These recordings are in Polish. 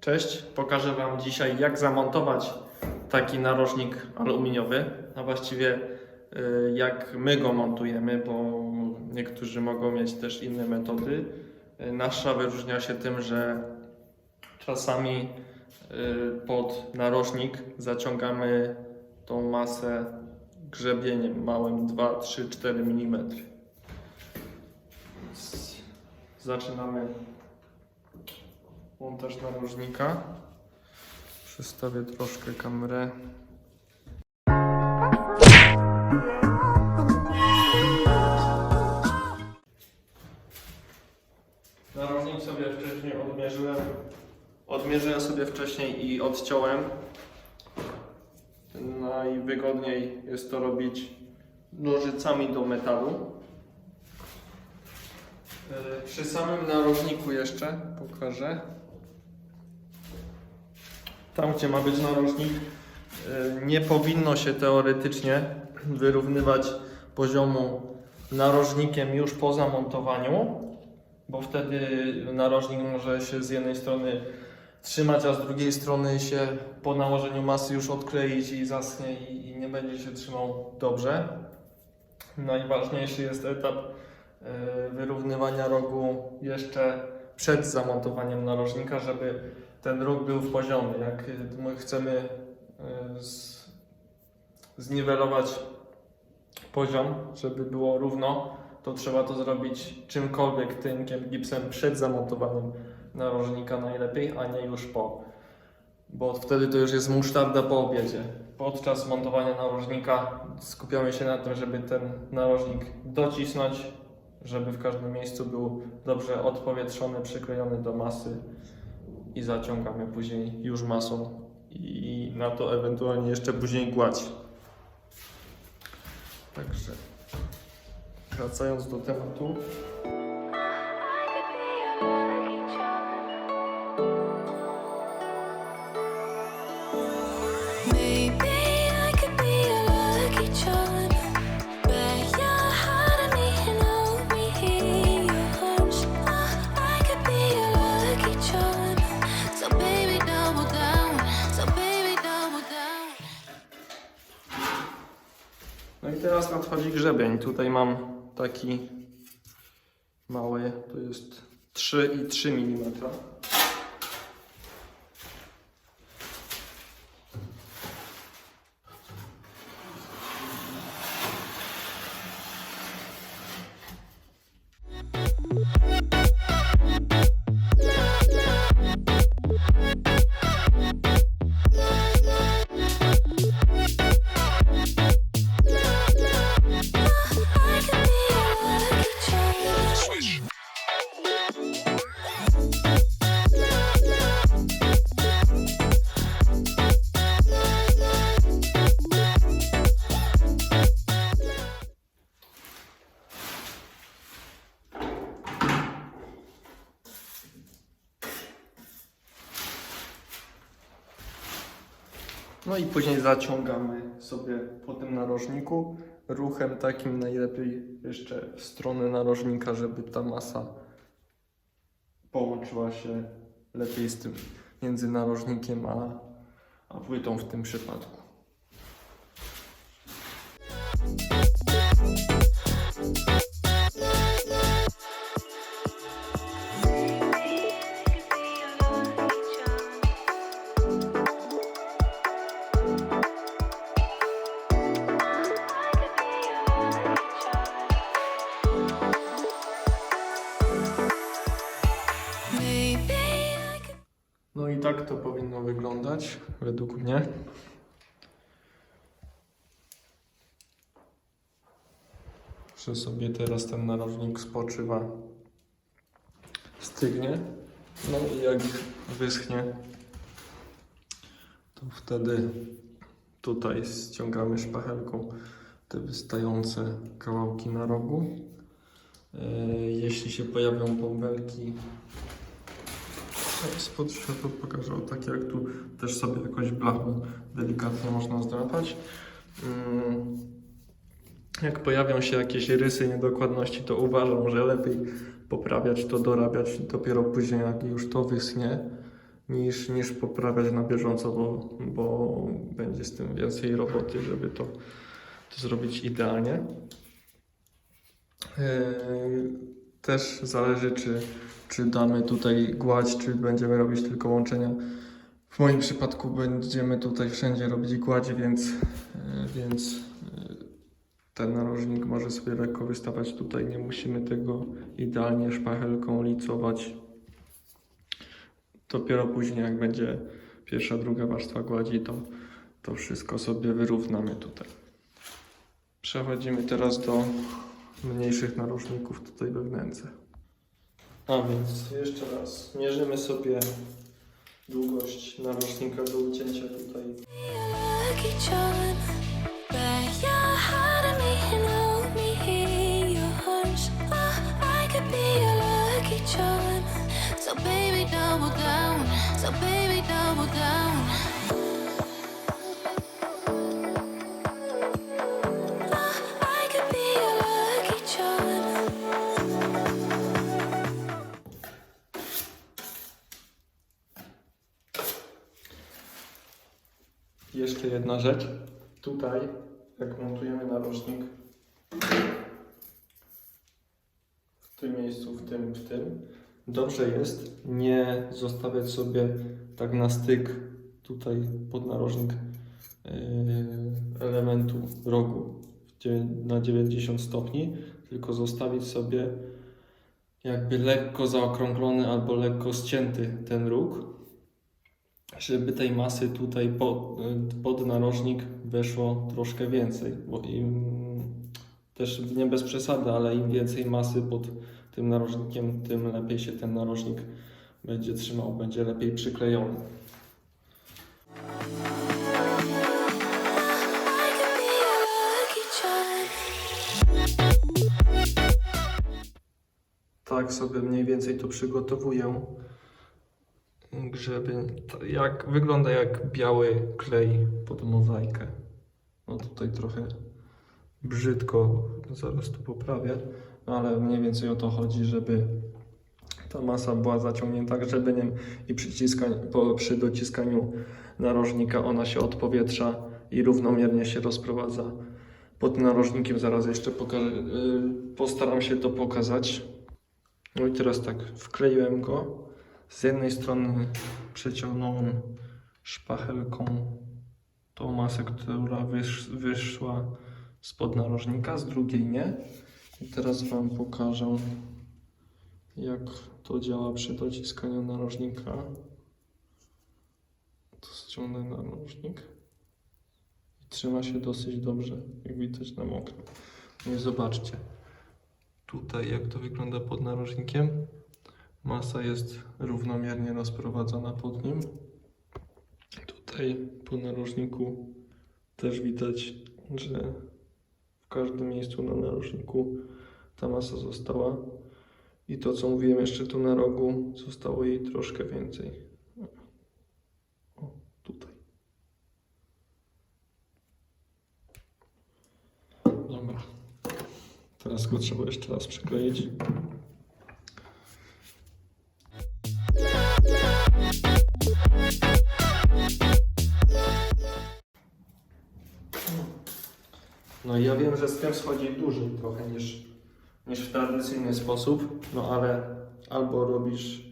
Cześć, pokażę Wam dzisiaj jak zamontować taki narożnik aluminiowy, a właściwie y, jak my go montujemy, bo niektórzy mogą mieć też inne metody. Y, Nasza wyróżnia się tym, że czasami y, pod narożnik zaciągamy tą masę grzebieniem małym 2, 3, 4 mm. Zaczynamy montaż narożnika. Przestawię troszkę kamerę. Narożnik sobie wcześniej odmierzyłem. Odmierzyłem sobie wcześniej i odciąłem. Najwygodniej jest to robić nożycami do metalu. Yy, Przy samym narożniku jeszcze pokażę. Tam, gdzie ma być narożnik, yy, nie powinno się teoretycznie wyrównywać poziomu narożnikiem już po zamontowaniu, bo wtedy narożnik może się z jednej strony trzymać, a z drugiej strony się po nałożeniu masy już odkleić i zaschnie i, nie będzie się trzymał dobrze. Najważniejszy jest etap e, wyrównywania rogu jeszcze przed zamontowaniem narożnika, żeby ten róg był w poziomie. Jak my chcemy z, zniwelować poziom, żeby było równo, to trzeba to zrobić czymkolwiek tynkiem, gipsem przed zamontowaniem narożnika najlepiej, a nie już po. Bo wtedy to już jest musztarda po obiedzie. Podczas montowania narożnika skupiamy się na tym, żeby ten narożnik docisnąć, żeby w każdym miejscu był dobrze odpowietrzony, przyklejony do masy i zaciągamy później już masą i na to ewentualnie jeszcze później gładź. Także wracając do tematu. Teraz nadchodzi grzebień. Tutaj mam taki mały, to jest 3,3 mm. No i później zaciągamy sobie po tym narożniku ruchem takim najlepiej jeszcze w stronę narożnika, żeby ta masa połączyła się lepiej z tym między narożnikiem a, a płytą w tym przypadku. To powinno wyglądać według mnie. Że sobie teraz ten narożnik spoczywa, stygnie. No i jak wyschnie, to wtedy tutaj ściągamy szpachelką te wystające kawałki na rogu. E, Jeśli się pojawią bąbelki spod światła pokażę o takie jak tu też sobie jakąś blachą delikatnie można zdrapać. Mm, Jak pojawią się jakieś rysy, niedokładności, to uważam, że lepiej poprawiać to, dorabiać dopiero później, jak już to wyschnie. niż, niż poprawiać na bieżąco, bo, bo będzie z tym więcej roboty, żeby to, to zrobić idealnie. Yy, Też zależy, czy, czy damy tutaj gładź, czy będziemy robić tylko łączenia. W moim przypadku będziemy tutaj wszędzie robić gładź, więc, yy, więc yy, ten narożnik może sobie lekko wystawać tutaj. Nie musimy tego idealnie szpachelką licować. Dopiero później, jak będzie pierwsza, druga warstwa gładzi, to, to wszystko sobie wyrównamy tutaj. Przechodzimy teraz do mniejszych narożników tutaj we wnęce. A więc jeszcze raz mierzymy sobie długość narożnika do ucięcia tutaj. lucky charm. Bet your heart at me and hold me in your arms. I could be a lucky charm. So baby, double down. So baby, jedna rzecz. Tutaj, jak montujemy narożnik, w tym miejscu, w tym, w tym, dobrze jest nie zostawiać sobie tak na styk tutaj pod narożnik yy, elementu rogu na 90 stopni, tylko zostawić sobie jakby lekko zaokrąglony albo lekko ścięty ten róg, żeby tej masy tutaj pod, pod narożnik weszło troszkę więcej, bo im też nie bez przesady, ale im więcej masy pod tym narożnikiem, tym lepiej się ten narożnik będzie trzymał, będzie lepiej przyklejony. Tak sobie mniej więcej to przygotowuję, to jak wygląda jak biały klej pod mozaikę. No tutaj trochę brzydko, zaraz tu poprawię, ale mniej więcej o to chodzi, żeby ta masa była zaciągnięta grzebiem i po, przy dociskaniu narożnika ona się odpowietrza i równomiernie się rozprowadza pod narożnikiem. Zaraz jeszcze yy, postaram się to pokazać. No i teraz tak, wkleiłem go. Z jednej strony przeciągnąłem szpachelką tą masę, która wysz, wyszła spod narożnika, z drugiej nie. I teraz Wam pokażę, jak to działa przy dociskaniu narożnika. To ściągnę narożnik. I trzyma się dosyć dobrze, jak widać na mokrym. No i zobaczcie. Tutaj jak to wygląda pod narożnikiem. Masa jest równomiernie rozprowadzona pod nim. Tutaj po narożniku też widać, że w każdym miejscu na narożniku ta masa została. I to co mówiłem jeszcze tu na rogu, zostało jej troszkę więcej. O, tutaj. Dobra. Teraz go trzeba jeszcze raz przykleić. Ja wiem, że z tym schodzi dłużej trochę niż, niż w tradycyjny sposób, no ale albo robisz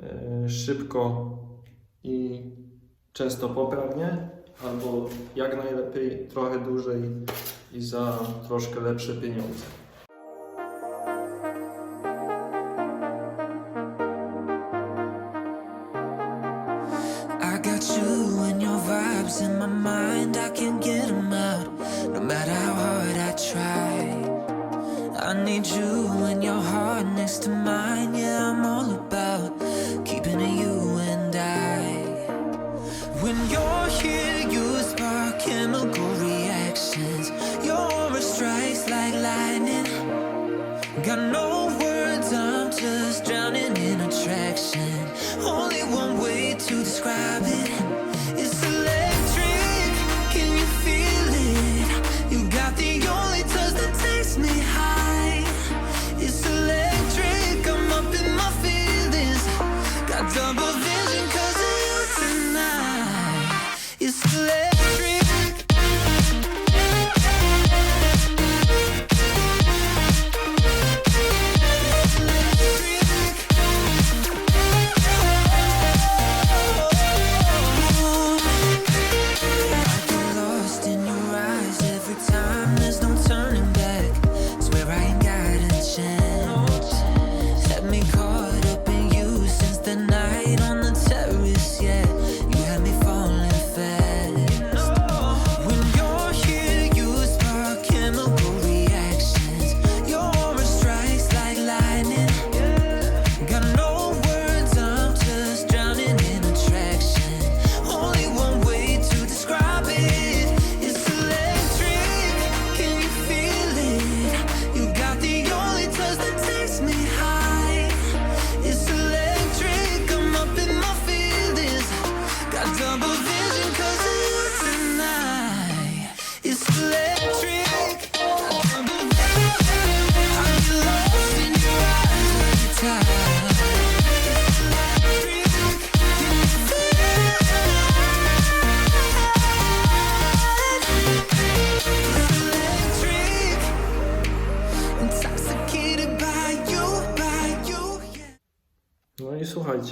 e, szybko i często poprawnie, albo jak najlepiej trochę dłużej i za troszkę lepsze pieniądze. Matter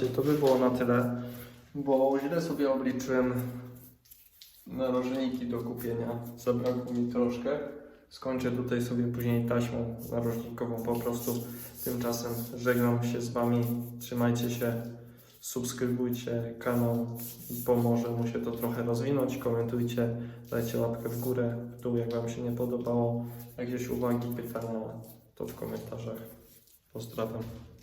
słuchajcie, to by było na tyle, bo źle sobie obliczyłem narożniki do kupienia. Zabrakło mi troszkę. Skończę tutaj sobie później taśmą narożnikową po prostu. Tymczasem żegnam się z Wami. Trzymajcie się, subskrybujcie kanał, pomoże mu się to trochę rozwinąć. Komentujcie, dajcie łapkę w górę, w dół jak Wam się nie podobało. Jakieś uwagi, pytania, to w komentarzach. Pozdrawiam.